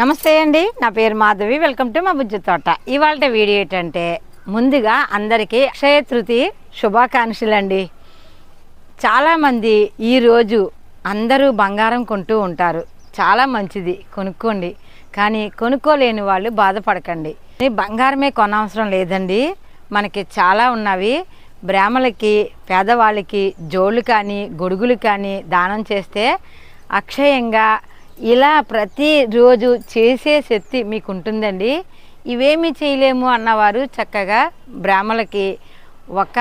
నమస్తే అండి నా పేరు మాధవి వెల్కమ్ టు మా బుజ్జి తోట. ఇవాళ వీడియో ఏంటంటే ముందుగా అందరికీ అక్షయ తృతి శుభాకాంక్షలు అండి చాలామంది ఈరోజు అందరూ బంగారం కొంటూ ఉంటారు. చాలా మంచిది కొనుక్కోండి. కానీ కొనుక్కోలేని వాళ్ళు బాధపడకండి. బంగారమే కొనవసరం లేదండి. మనకి చాలా ఉన్నవి. బ్రాహ్మలకి పేదవాళ్ళకి జోళ్ళు కానీ గొడుగులు కానీ దానం చేస్తే అక్షయంగా ఇలా ప్రతిరోజు చేసే శక్తి మీకు ఉంటుందండి ఇవేమి చేయలేము అన్నవారు చక్కగా బ్రాహ్మలకి ఒక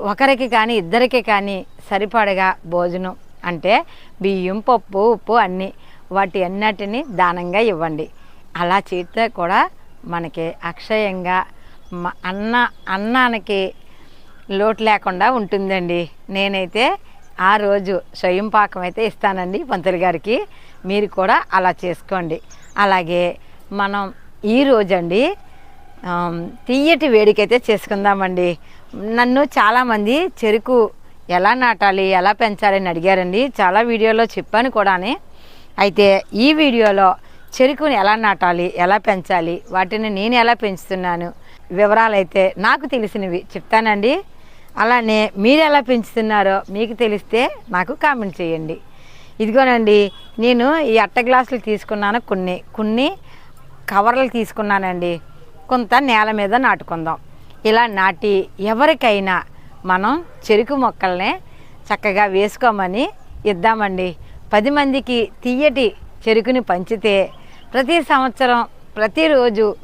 ఒకరికి కానీ ఇద్దరికి కానీ సరిపడగా భోజనం అంటే బియ్యం పప్పు ఉప్పు అన్నీ వాటి అన్నిటిని దానంగా ఇవ్వండి. అలా చేస్తే కూడా మనకి అక్షయంగా మ- అన్న అన్నానికి లోటు లేకుండా ఉంటుందండి. నేనైతే ఆ రోజు స్వయం పాకం అయితే ఇస్తానండి పంతులు గారికి. మీరు కూడా అలా చేసుకోండి. అలాగే మనం ఈ రోజండి ఆమ్, తీయటి వేడికైతే చేసుకుందామండి. నన్ను చాలామంది చెరుకు ఎలా నాటాలి ఎలా పెంచాలి అని అడిగారండి. చాలా వీడియోలో చెప్పాను కూడాని. అయితే ఈ వీడియోలో చెరుకుని ఎలా నాటాలి ఎలా పెంచాలి వాటిని నేను ఎలా పెంచుతున్నాను వివరాలు అయితే నాకు తెలిసినవి చెప్తానండి. అలానే మీరు ఎలా పెంచుతున్నారో మీకు తెలిస్తే నాకు కామెంట్ చేయండి. ఇదిగోనండి నేను ఈ అట్ట గ్లాసులు తీసుకున్నాను కొన్ని. కొన్ని కవర్లు తీసుకున్నానండి. కొంత నేల మీద నాటుకుందాం. ఇలా నాటి ఎవరికైనా మనం చెరుకు మొక్కల్ని చక్కగా వేసుకోమని ఇద్దామండి. పది మందికి తీయటి చెరుకుని పంచితే ప్రతి సంవత్సరం ప్రతిరోజు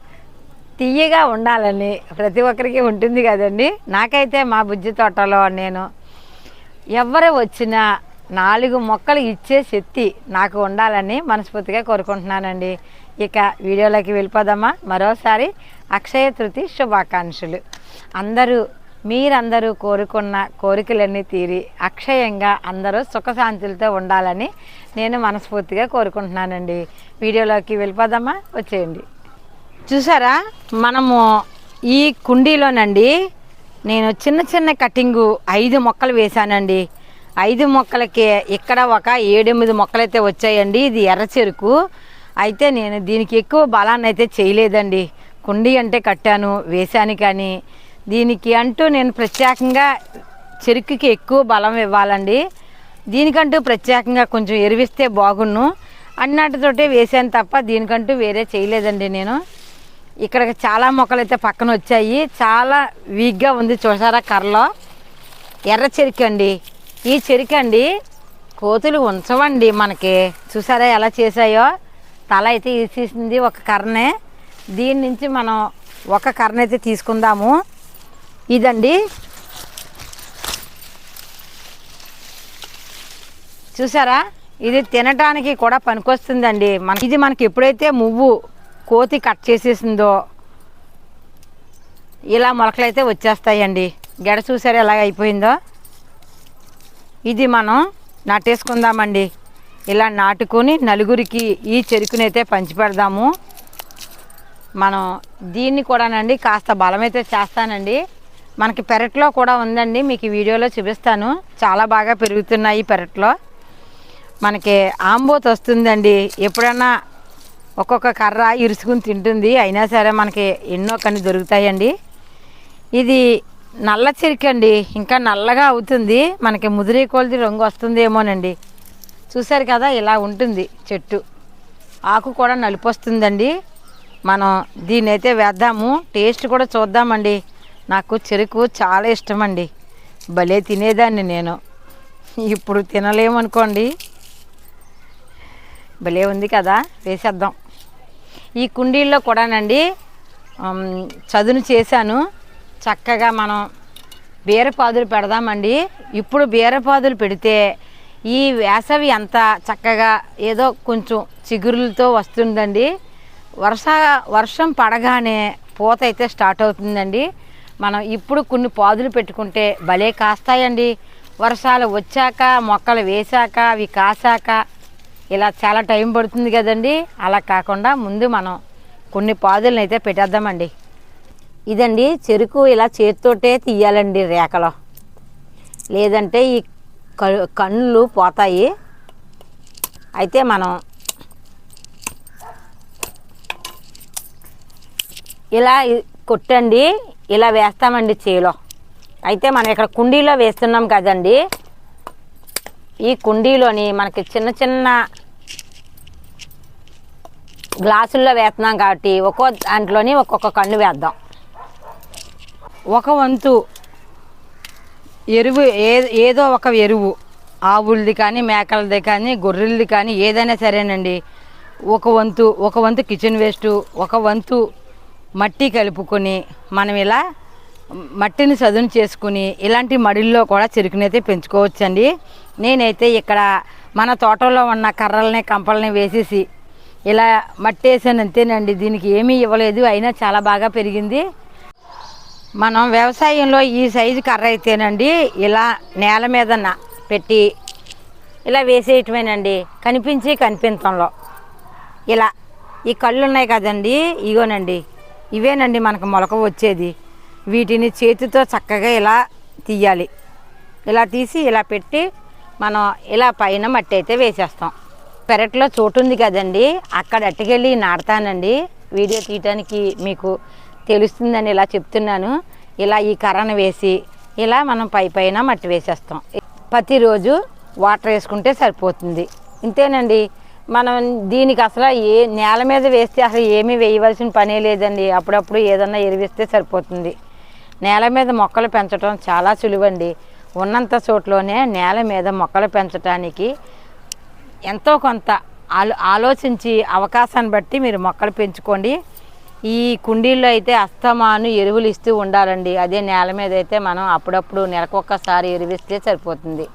తీయగా ఉండాలని ప్రతి ఒక్కరికి ఉంటుంది కదండి. నాకైతే మా బుజ్జి తోటలో నేను ఎవరు వచ్చినా నాలుగు మొక్కలు ఇచ్చే శక్తి నాకు ఉండాలని మనస్ఫూర్తిగా కోరుకుంటున్నానండి. ఇక వీడియోలోకి వెళ్ళిపోదామా? మరోసారి అక్షయ తృతి శుభాకాంక్షలు. అందరూ మీరందరూ కోరుకున్న కోరికలన్నీ తీరి అక్షయంగా అందరూ సుఖశాంతులతో ఉండాలని నేను మనస్ఫూర్తిగా కోరుకుంటున్నానండి. వీడియోలోకి వెళ్ళిపోదామా? వచ్చేయండి. చూసారా? మనము ఈ కుండీలోనండి నేను చిన్న చిన్న కటింగు ఐదు మొక్కలు వేశానండి. ఐదు మొక్కలకి ఇక్కడ ఒక ఏడెనిమిది మొక్కలైతే వచ్చాయండి. ఇది ఎర్ర చెరుకు. అయితే నేను దీనికి ఎక్కువ బలాన్ని అయితే చేయలేదండి. కుండీ అంటే కట్టాను వేశాను కానీ దీనికి అంటూ నేను ప్రత్యేకంగా చెరుకుకి ఎక్కువ బలం ఇవ్వాలండి. దీనికంటూ ప్రత్యేకంగా కొంచెం ఎరివిస్తే బాగున్ను. అన్నటితోటే వేసాను తప్ప దీనికంటూ వేరే చేయలేదండి నేను. ఇక్కడ చాలా మొక్కలు అయితే పక్కన వచ్చాయి. చాలా వీక్గా ఉంది చూసారా కర్రలో? ఎర్ర చెరుకు అండి. ఈ చెరుకు అండి కోతులు ఉంచవండి మనకి. చూసారా ఎలా చేసాయో తల అయితే తీసింది ఒక కర్రనే. దీని నుంచి మనం ఒక కర్ర అయితే తీసుకుందాము. ఇదండి. చూసారా? ఇది తినటానికి కూడా పనికొస్తుందండి. మన ఇది మనకి ఎప్పుడైతే మువ్వు కోతి కట్ చేసేసిందో. ఇలా మొలకలు అయితే వచ్చేస్తాయండి. గెడ చూసారు ఎలా అయిపోయిందో? ఇది మనం నాటేసుకుందామండి. ఇలా నాటుకొని నలుగురికి ఈ చెరుకునైతే పంచిపెడదాము. మనం దీన్ని కూడానండి కాస్త బలమైతే చేస్తానండి. మనకి పెరట్లో కూడా ఉందండి మీకు వీడియోలో చూపిస్తాను. చాలా బాగా పెరుగుతున్నాయి పెరట్లో. మనకి ఆంబోత్ వస్తుందండి ఎప్పుడన్నా ఒక్కొక్క కర్ర ఇరుసుకుని తింటుంది. అయినా సరే మనకి ఎన్నో కన్ని దొరుకుతాయండి. ఇది నల్ల చెరుకండి ఇంకా నల్లగా అవుతుంది. మనకి ముదిరి కొలిది రంగు వస్తుందేమోనండి. చూసారు కదా ఇలా ఉంటుంది చెట్టు. ఆకు కూడా నలుపు వస్తుందండి. మనం దీన్ని అయితే వేద్దాము. టేస్ట్ కూడా చూద్దామండి. నాకు చెరుకు చాలా ఇష్టమండి. భలే తినేదాన్ని నేను. ఇప్పుడు తినలేమనుకోండి. భలే ఉంది కదా వేసేద్దాం. ఈ కుండీల్లో కూడానండి చదును చేశాను. చక్కగా మనం బీరపాదులు పెడదామండి. ఇప్పుడు బీరపాదులు పెడితే ఈ వేసవి అంతా చక్కగా ఏదో కొంచెం చిగురులతో వస్తుందండి. వర్ష వర్షం పడగానే పూత అయితే స్టార్ట్ అవుతుందండి. మనం ఇప్పుడు కొన్ని పాదులు పెట్టుకుంటే భలే కాస్తాయండి. వర్షాలు వచ్చాక మొక్కలు వేశాక అవి కాసాక ఇలా చాలా టైం పడుతుంది కదండి. అలా కాకుండా ముందు మనం కొన్ని పాదులను అయితే పెట్టేద్దామండి. ఇదండి చెరుకు ఇలా చేతితోటే తీయాలండి రేఖలో లేదంటే ఈ క- కళ్ళు పోతాయి. అయితే మనం ఇలా కొట్టండి. ఇలా వేస్తామండి చేలో. అయితే మనం ఇక్కడ కుండీలో వేస్తున్నాం కదండి. ఈ కుండీలోని మనకి చిన్న చిన్న గ్లాసుల్లో వేస్తున్నాం కాబట్టి ఒక్కో దాంట్లోని ఒక్కొక్క కన్ను వేద్దాం. ఒక వంతు ఎరువు ఏ ఏదో ఒక ఎరువు. ఆవులది కానీ మేకలది కానీ గొర్రెలది కానీ ఏదైనా సరేనండి. ఒక వంతు ఒక వంతు కిచెన్ వేస్ట్ ఒక వంతు మట్టి కలుపుకొని మనం ఇలా మట్టిని చదును చేసుకుని ఇలాంటి మడిల్లో కూడా చెరుకునైతే పెంచుకోవచ్చండి. నేనైతే ఇక్కడ మన తోటలో ఉన్న కర్రల్ని కంపల్ని వేసేసి ఇలా మట్టి వేసాను అంతేనండి. దీనికి ఏమీ ఇవ్వలేదు. అయినా చాలా బాగా పెరిగింది. మనం వ్యవసాయంలో ఈ సైజు కర్ర అయితేనండి ఇలా నేల మీద పెట్టి ఇలా వేసేయటమేనండి. కనిపించి కనిపించంలో ఇలా ఈ కళ్ళు ఉన్నాయి కదండి. ఇగోనండి. ఇవేనండి మనకు మొలక వచ్చేది. వీటిని చేతితో చక్కగా ఇలా తీయాలి. ఇలా తీసి ఇలా పెట్టి మనం ఇలా పైన మట్టి అయితే వేసేస్తాం. పెరట్లో చోటు ఉంది కదండి అక్కడ అట్టుకెళ్ళి నాడతానండి వీడియో తీయటానికి మీకు తెలుస్తుందని ఇలా చెప్తున్నాను. ఇలా ఈ కర్రను వేసి ఇలా మనం పై పైన మట్టి వేసేస్తాం. ప్రతిరోజు వాటర్ వేసుకుంటే సరిపోతుంది. ఇంతేనండి మనం దీనికి అసలు ఏ నేల మీద వేస్తే అసలు ఏమీ వేయవలసిన పనే లేదండి. అప్పుడప్పుడు ఏదన్నా ఎరివిస్తే సరిపోతుంది. నేల మీద మొక్కలు పెంచడం చాలా సులువండి. ఉన్నంత చోట్లోనే నేల మీద మొక్కలు పెంచడానికి ఎంతో కొంత ఆలో ఆలోచించి అవకాశాన్ని బట్టి మీరు మొక్కలు పెంచుకోండి. ఈ కుండీల్లో అయితే అస్తమాను ఎరువులు ఇస్తూ ఉండాలండి. అదే నేల మీద అయితే మనం అప్పుడప్పుడు నెలకొక్కసారి ఎరువిస్తే సరిపోతుంది.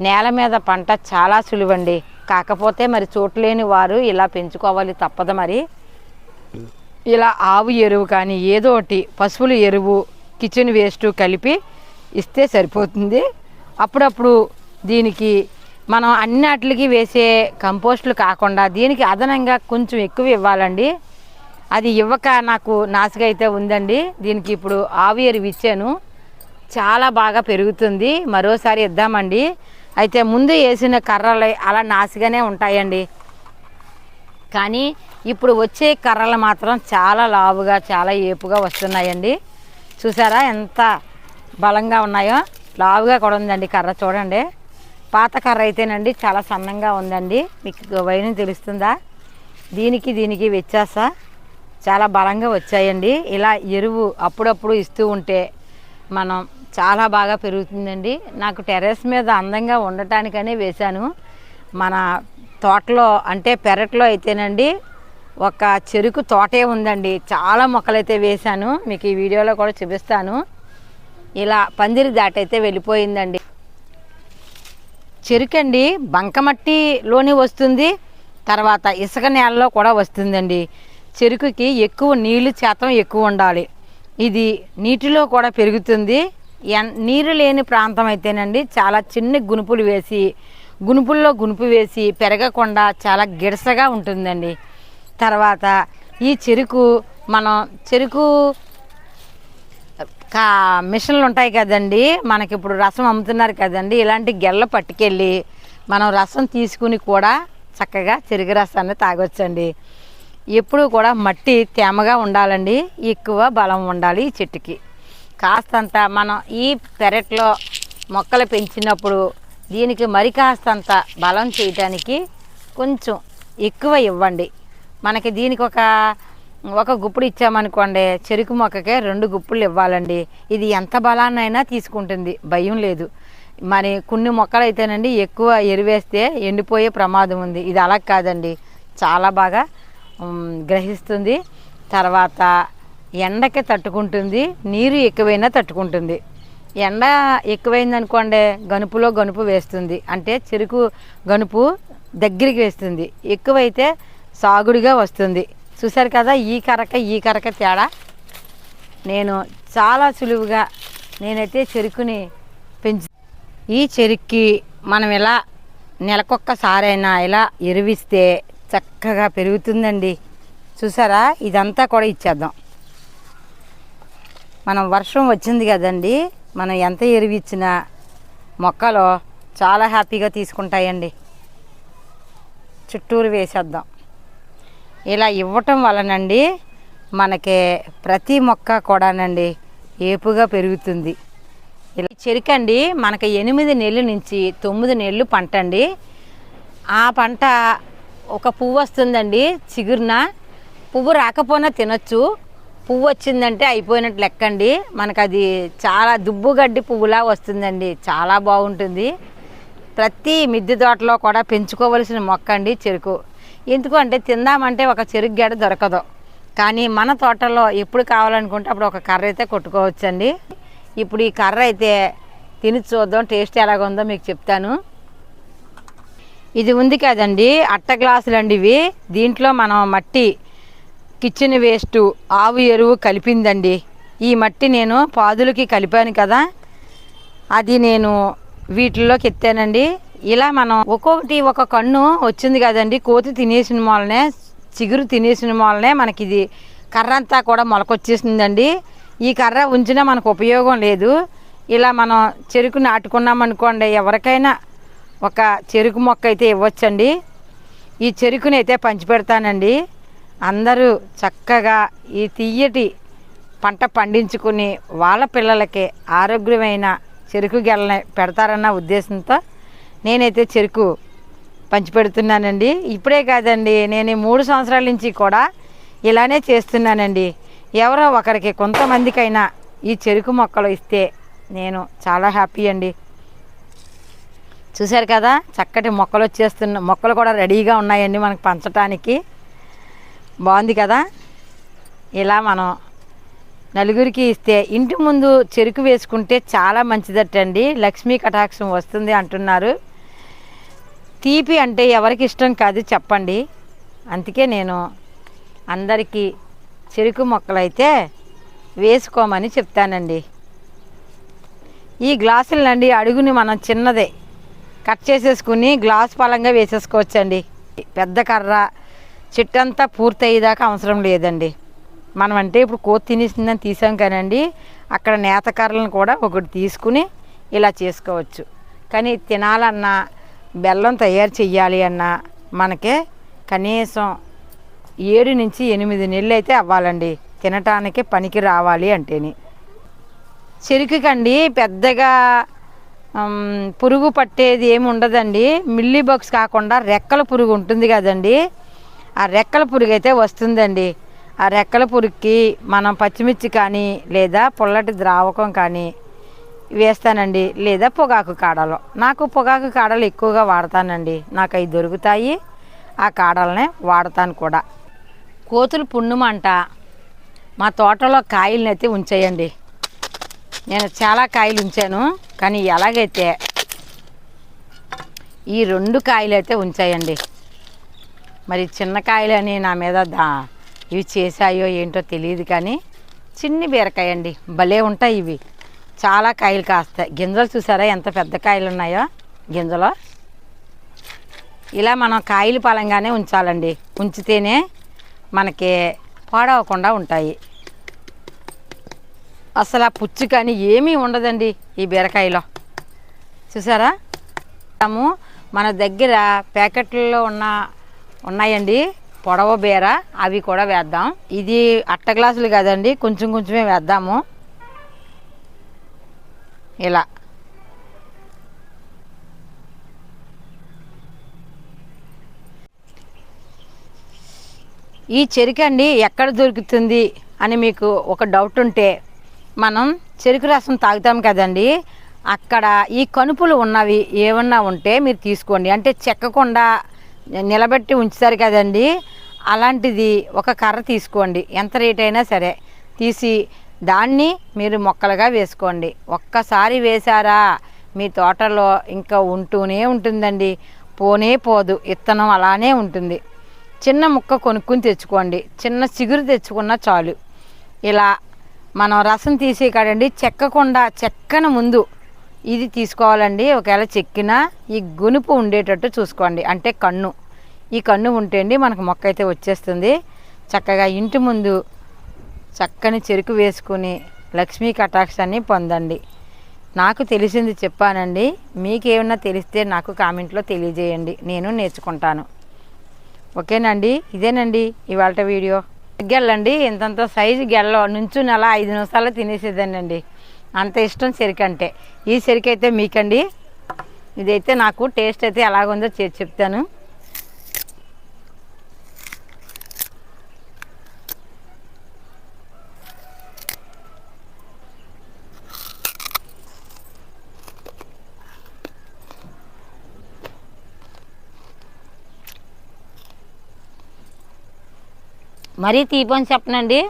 నేల మీద పంట చాలా సులువండి. కాకపోతే మరి చోటు లేని వారు ఇలా పెంచుకోవాలి తప్పదు మరి. ఇలా ఆవు ఎరువు కానీ ఏదో ఒకటి పశువుల ఎరువు కిచెన్ వేస్ట్ కలిపి ఇస్తే సరిపోతుంది. అప్పుడప్పుడు దీనికి మనం అన్నిటికి వేసే కంపోస్టులు కాకుండా దీనికి అదనంగా కొంచెం ఎక్కువ ఇవ్వాలండి. అది ఇవ్వక నాకు నాసిక అయితే ఉందండి. దీనికి ఇప్పుడు ఆవు ఎరువు ఇచ్చాను. చాలా బాగా పెరుగుతుంది. మరోసారి ఇద్దామండి. అయితే ముందు వేసిన కర్రలు అలా నాసిగానే ఉంటాయండి. కానీ ఇప్పుడు వచ్చే కర్రలు మాత్రం చాలా లావుగా చాలా ఏపుగా వస్తున్నాయండి. చూసారా ఎంత బలంగా ఉన్నాయో? లావుగా కూడా ఉందండి కర్ర చూడండి. పాత కర్ర అయితేనండి చాలా సన్నంగా ఉందండి. మీకు వైన తెలుస్తుందా? దీనికి దీనికి వ్యత్యాస చాలా బలంగా వచ్చాయండి. ఇలా ఎరువు అప్పుడప్పుడు ఇస్తూ ఉంటే మనం చాలా బాగా పెరుగుతుందండి. నాకు టెర్రస్ మీద అందంగా ఉండటానికనే వేశాను. మన తోటలో అంటే పెరట్లో అయితేనండి ఒక చెరుకు తోటే ఉందండి. చాలా మొక్కలైతే వేశాను. మీకు ఈ వీడియోలో కూడా చూపిస్తాను. ఇలా పందిరి దాటైతే వెళ్ళిపోయిందండి. చెరుకండి బంకమట్టిలోని వస్తుంది. తర్వాత ఇసుక నేలలో కూడా వస్తుందండి. చెరుకుకి ఎక్కువ నీళ్ళు శాతం ఎక్కువ ఉండాలి. ఇది నీటిలో కూడా పెరుగుతుంది. ఎన్ నీరు లేని ప్రాంతం అయితేనండి చాలా చిన్న గునుపులు వేసి గునుపుల్లో గునుపు వేసి పెరగకుండా చాలా గిడసగా ఉంటుందండి. తర్వాత ఈ చెరుకు మనం చెరుకు కా మిషన్లు ఉంటాయి కదండి మనకి ఇప్పుడు రసం అమ్ముతున్నారు కదండి ఇలాంటి గెల్ల పట్టుకెళ్ళి మనం రసం తీసుకుని కూడా చక్కగా చెరుకు రసాన్ని తాగొచ్చండి. ఎప్పుడు కూడా మట్టి తేమగా ఉండాలండి ఎక్కువ బలం ఉండాలి ఈ చెట్టుకి. కాస్తంత మనం ఈ పెరట్లో మొక్కలు పెంచినప్పుడు దీనికి మరి కాస్తంత బలం చేయటానికి కొంచెం ఎక్కువ ఇవ్వండి. మనకి దీనికి ఒక ఒక గుప్పుడు ఇచ్చామనుకోండి చెరుకు మొక్కకే రెండు గుప్పులు ఇవ్వాలండి. ఇది ఎంత బలాన్నైనా తీసుకుంటుంది. భయం లేదు. మరి కొన్ని మొక్కలు అయితేనండి ఎక్కువ ఎరువేస్తే ఎండిపోయే ప్రమాదం ఉంది. ఇది అలా కాదండి. చాలా బాగా గ్రహిస్తుంది. తర్వాత ఎండకి తట్టుకుంటుంది. నీరు ఎక్కువైనా తట్టుకుంటుంది. ఎండ ఎక్కువైందనుకోండి గనుపులో గనుపు వేస్తుంది. అంటే చెరుకు గనుపు దగ్గరికి వేస్తుంది. ఎక్కువైతే సాగుడిగా వస్తుంది. చూసారు కదా ఈ కరక ఈ కరక తేడా. నేను చాలా సులువుగా నేనైతే చెరుకుని పెంచు ఈ చెరుక్కి మనం ఇలా నెలకొక్కసారైనా ఇలా ఎరువిస్తే చక్కగా పెరుగుతుందండి. చూసారా ఇదంతా కూడా ఇచ్చేద్దాం. మనం వర్షం వచ్చింది కదండి మనం ఎంత ఎరువిచ్చినా మొక్కలు చాలా హ్యాపీగా తీసుకుంటాయండి. చుట్టూరు వేసేద్దాం. ఇలా ఇవ్వటం వలనండి మనకి ప్రతి మొక్క కూడానండి ఏపుగా పెరుగుతుంది. ఇలా చెరుకండి మనకి ఎనిమిది నెలల నుంచి తొమ్మిది నెలలు పంట అండి ఆ పంట ఒక పువ్వు వస్తుందండి చిగురున. పువ్వు రాకపోయినా తినొచ్చు. పువ్వు వచ్చిందంటే అయిపోయినట్టు లెక్కండి. మనకు అది చాలా దుబ్బు గడ్డి పువ్వులా వస్తుందండి. చాలా బాగుంటుంది. ప్రతి మిద్దె తోటలో కూడా పెంచుకోవలసిన మొక్క అండి చెరుకు. ఎందుకు అంటే తిందామంటే ఒక చెరుకు దొరకదు. కానీ మన తోటలో ఎప్పుడు కావాలనుకుంటే అప్పుడు ఒక కర్ర అయితే కొట్టుకోవచ్చండి. ఇప్పుడు ఈ కర్ర అయితే తిని చూద్దాం టేస్ట్ ఎలాగుందో మీకు చెప్తాను. ఇది ఉంది కదండి అట్ట గ్లాసులు అండి ఇవి. దీంట్లో మనం మట్టి కిచెన్ వేస్ట్ ఆవు ఎరువు కలిపిందండి. ఈ మట్టి నేను పాదులకి కలిపాను కదా. అది నేను వీటిల్లోకి ఎత్తానండి. ఇలా మనం ఒక్కొక్కటి ఒక కన్ను వచ్చింది కదండి కోతి తినేసిన మూలనే చిగురు తినేసిన మూలనే మనకి ఇది కర్ర అంతా కూడా మొలకొచ్చేసిందండి. ఈ కర్ర ఉంచినా మనకు ఉపయోగం లేదు. ఇలా మనం చెరుకు నాటుకున్నామనుకోండి ఎవరికైనా ఒక చెరుకు మొక్క అయితే ఇవ్వచ్చండి. ఈ చెరుకుని అయితే పంచిపెడతానండి. అందరూ చక్కగా ఈ తీయటి పంట పండించుకుని వాళ్ళ పిల్లలకి ఆరోగ్యమైన చెరుకు గెలని పెడతారన్న ఉద్దేశంతో నేనైతే చెరుకు పంచిపెడుతున్నానండి. ఇప్పుడే కాదండి నేను మూడు సంవత్సరాల నుంచి కూడా ఇలానే చేస్తున్నానండి. ఎవరో ఒకరికి కొంతమందికైనా ఈ చెరుకు మొక్కలు ఇస్తే నేను చాలా హ్యాపీ అండి. చూశారు కదా చక్కటి మొక్కలు వచ్చేస్తున్న మొక్కలు కూడా రెడీగా ఉన్నాయండి మనకు పంచటానికి. బాగుంది కదా? ఇలా మనం నలుగురికి ఇస్తే ఇంటి ముందు చెరుకు వేసుకుంటే చాలా మంచిదటండి. లక్ష్మీ కటాక్షం వస్తుంది అంటున్నారు. తీపి అంటే ఎవరికి ఇష్టం కాదు చెప్పండి. అందుకే నేను అందరికీ చెరుకు మొక్కలైతే వేసుకోమని చెప్తానండి. ఈ గ్లాసులనండి అడుగుని మనం చిన్నదే. కట్ చేసేసుకుని గ్లాస్ పలంగా వేసేసుకోవచ్చండి. పెద్ద కర్ర చెట్టంతా పూర్తి పూర్తయ్యేదాకా అవసరం లేదండి. మనం అంటే ఇప్పుడు కోతి తినేసిందని తీసాం కానండి. అక్కడ నేత కర్రలను కూడా ఒకటి తీసుకుని ఇలా చేసుకోవచ్చు. కానీ తినాలన్నా బెల్లం తయారు చెయ్యాలి అన్నా మనకే కనీసం ఏడు నుంచి ఎనిమిది నెలలు అయితే అవ్వాలండి. తినటానికి పనికి రావాలి అంటేని. చెరుకుకండి పెద్దగా పురుగు పట్టేది ఏమి ఉండదండి. మిల్లీ బాక్స్ కాకుండా రెక్కల పురుగు ఉంటుంది కదండి. ఆ రెక్కల పురుగు అయితే వస్తుందండి. ఆ రెక్కల పురుగుకి మనం పచ్చిమిర్చి కానీ లేదా పుల్లటి ద్రావకం కానీ వేస్తానండి. లేదా పొగాకు కాడలు. నాకు పొగాకు కాడలు ఎక్కువగా వాడతానండి. నాకు అవి దొరుకుతాయి. ఆ కాడలనే వాడతాను కూడా. కోతులు పుణ్యమంట. మా తోటలో కాయలను అయితే ఉంచేయండి. నేను చాలా కాయలు ఉంచాను. కానీ ఎలాగైతే ఈ రెండు కాయలు అయితే ఉంచాయండి. మరి చిన్న కాయలని నా మీద దా ఇవి చేశాయో ఏంటో తెలియదు కానీ చిన్ని బీరకాయ అండి భలే ఉంటాయి ఇవి. చాలా కాయలు కాస్తాయి. గింజలు చూసారా ఎంత పెద్ద కాయలు ఉన్నాయో? గింజలు? ఇలా మనం కాయలు పలంగానే ఉంచాలండి. ఉంచితేనే మనకి పాడవకుండా ఉంటాయి. అసలు ఆ పుచ్చు కానీ ఏమీ ఉండదండి ఈ బీరకాయలో. చూసారా? మన దగ్గర ప్యాకెట్లలో ఉన్న ఉన్నాయండి పొడవ బీర అవి కూడా వేద్దాం. ఇది అట్ట గ్లాసులు కదండి కొంచెం కొంచెమే వేద్దాము. ఇలా. ఈ చెరికండి ఎక్కడ దొరుకుతుంది అని మీకు ఒక డౌట్ ఉంటే మనం చెరుకు రసం తాగుతాం కదండి. అక్కడ ఈ కనుపులు ఉన్నవి ఏమన్నా ఉంటే మీరు తీసుకోండి. అంటే చెక్కకుండా నిలబెట్టి ఉంచుతారు కదండి. అలాంటిది ఒక కర్ర తీసుకోండి. ఎంత రేట్ అయినా సరే. తీసి దాన్ని మీరు మొక్కలుగా వేసుకోండి. ఒక్కసారి వేశారా మీ తోటలో ఇంకా ఉంటూనే ఉంటుందండి. పోనే పోదు ఇత్తనం అలానే ఉంటుంది. చిన్న ముక్క కొనుక్కుని తెచ్చుకోండి. చిన్న చిగురు తెచ్చుకున్న చాలు. ఇలా మనం రసం తీసే కాడండి చెక్కకుండా చెక్కన ముందు ఇది తీసుకోవాలండి. ఒకవేళ చెక్కినా ఈ గునుపు ఉండేటట్టు చూసుకోండి. అంటే కన్ను. ఈ కన్ను ఉంటే అండి మనకు మొక్క అయితే వచ్చేస్తుంది. చక్కగా ఇంటి ముందు చక్కని చెరుకు వేసుకుని లక్ష్మీ కటాక్షాన్ని పొందండి. నాకు తెలిసింది చెప్పానండి. మీకేమన్నా తెలిస్తే నాకు కామెంట్లో తెలియజేయండి. నేను నేర్చుకుంటాను. ఓకేనండి? ఇదేనండి ఇవాళ వీడియో. గెల్లండి. ఇంతంత సైజు గెల్ల నుంచి నెల ఐదు నిమిషాల్లో తినేసేదానండి అంత ఇష్టం చెరికంటే. అంటే ఈ చెరికైతే అయితే మీకండి. ఇదైతే నాకు టేస్ట్ అయితే ఎలాగుందో చేసి చెప్తాను. మరీ తీపని చెప్పనండి.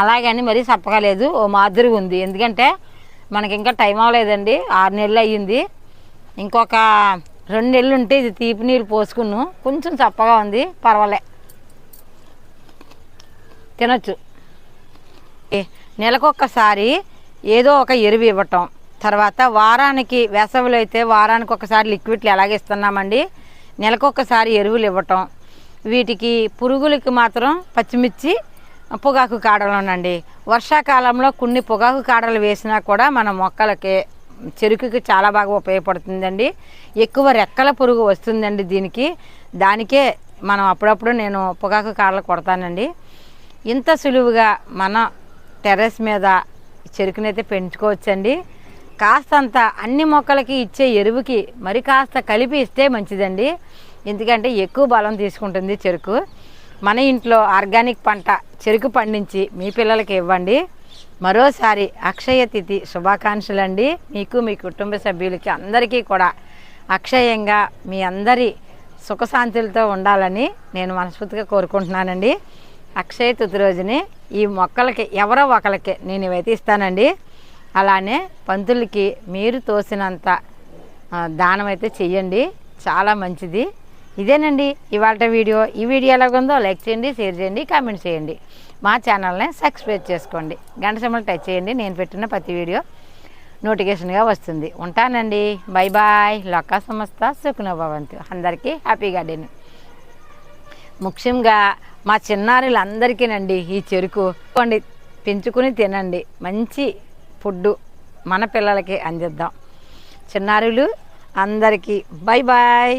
అలాగని మరీ చెప్పగలేదు ఓ మాదిరిగా ఉంది. ఎందుకంటే మనకి ఇంకా టైం అవ్వలేదండి. ఆరు నెలలు అయ్యింది. ఇంకొక రెండు నెలలు ఉంటే ఇది తీపి నీళ్ళు పోసుకున్నాం. కొంచెం చప్పగా ఉంది. పర్వాలే. తినొచ్చు. ఏ, నెలకొకసారి ఏదో ఒక ఎరువు ఇవ్వటం. తర్వాత వారానికి వేసవిలో అయితే వారానికి ఒకసారి లిక్విడ్లు ఎలాగ ఇస్తున్నామండి? నెలకొకసారి ఎరువులు ఇవ్వటం. వీటికి పురుగులకి మాత్రం పచ్చిమిర్చి పొగాకు కాడలోనండి. వర్షాకాలంలో కొన్ని పొగాకు కాడలు వేసినా కూడా మన మొక్కలకి చెరుకుకి చాలా బాగా ఉపయోగపడుతుందండి. ఎక్కువ రెక్కల పురుగు వస్తుందండి దీనికి. దానికే మనం అప్పుడప్పుడు నేను పొగాకు కాడలు కొడతానండి. ఇంత సులువుగా మన టెర్రస్ మీద చెరుకునైతే పెంచుకోవచ్చండి. కాస్తంత అన్ని మొక్కలకి ఇచ్చే ఎరువుకి మరి కాస్త కలిపి ఇస్తే మంచిదండి. ఎందుకంటే ఎక్కువ బలం తీసుకుంటుంది చెరుకు. మన ఇంట్లో ఆర్గానిక్ పంట చెరుకు పండించి మీ పిల్లలకి ఇవ్వండి. మరోసారి అక్షయ తిథి శుభాకాంక్షలు అండి మీకు మీ కుటుంబ సభ్యులకి అందరికీ కూడా అక్షయంగా మీ అందరి సుఖశాంతులతో ఉండాలని నేను మనస్ఫూర్తిగా కోరుకుంటున్నానండి. అక్షయ తిథి రోజుని ఈ మొక్కలకి ఎవరో ఒకరికి నేను ఇవైతే ఇస్తానండి. అలానే పంతులకి మీరు తోసినంత దానమైతే దానం అయితే చెయ్యండి. చాలా మంచిది. ఇదేనండి ఇవాళ వీడియో. ఈ వీడియో ఎలాగుందో లైక్ చేయండి షేర్ చేయండి కామెంట్ చేయండి. మా ఛానల్ని సబ్స్క్రైబ్ చేసుకోండి. గంట సింబల్ టచ్ చేయండి నేను పెట్టిన ప్రతి వీడియో నోటిఫికేషన్గా వస్తుంది. ఉంటానండి. Bye bye. లోకా సంస్థ సుఖనభవంతు. అందరికీ హ్యాపీ గార్డెన్. ముఖ్యంగా మా చిన్నారులందరికీనండి ఈ చెరుకు. కొండి పెంచుకుని తినండి. మంచి ఫుడ్ మన పిల్లలకి అందిద్దాం. చిన్నారులు అందరికీ బై బాయ్.